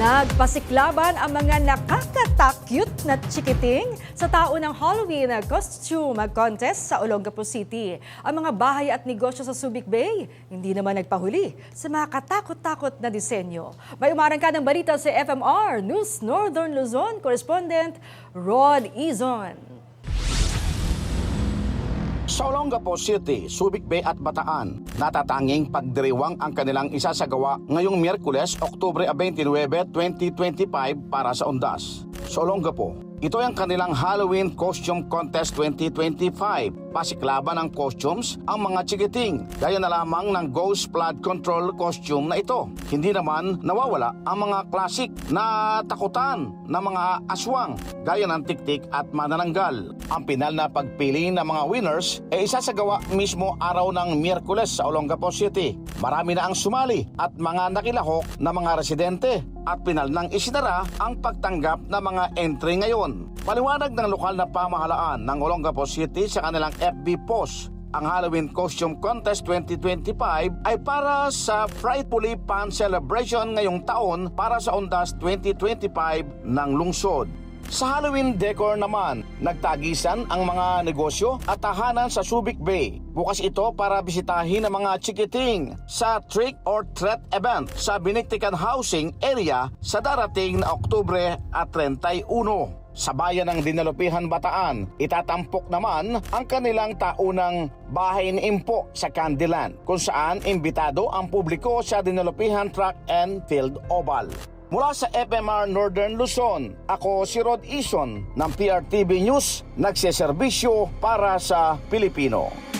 Nagpasiklaban ang mga nakakatakyut na chikiting sa taunang Halloween costume contest sa Olongapo City. Ang mga bahay at negosyo sa Subic Bay hindi naman nagpahuli sa mga katakot-takot na disenyo. May umarang ka ng balita sa FMR News Northern Luzon correspondent Rod Izon. Sa Olongapo City, Subic Bay at Bataan, natatanging pagdiriwang ang kanilang isasagawa ngayong Miyerkules, Oktubre 29, 2025 para sa Ondas. Sa Olongapo, ito ang kanilang Halloween Costume Contest 2025. Pasiklaban ng costumes ang mga chikiting, gaya na lamang ng Ghost Flood Control costume na ito. Hindi naman nawawala ang mga classic na takutan ng mga aswang, gaya ng tiktik at manananggal. Ang pinal na pagpili ng mga winners ay isasagawa mismo araw ng Miyerkules sa Olongapo City. Marami na ang sumali at mga nakilahok na mga residente at pinal nang isinara ang pagtanggap ng mga entry ngayon. Paliwanag ng lokal na pamahalaan ng Olongapo City sa kanilang FB post ang Halloween Costume Contest 2025 ay para sa Frightfully Fun Celebration ngayong taon para sa Ondas 2025 ng lungsod. Sa Halloween decor naman, nagtagisan ang mga negosyo at tahanan sa Subic Bay. Bukas ito para bisitahin ang mga chikiting sa Trick or Treat event sa Biniktikan Housing Area sa darating na Oktubre at 31. Sa bayan ng Dinalupihan Bataan, itatampok naman ang kanilang taunang bahay ni Impo sa Candyland kung saan imbitado ang publiko sa Dinalupihan Track and Field Oval. Mula sa FMR Northern Luzon, ako si Rod Ison ng PRTV News, nagseserbisyo para sa Pilipino.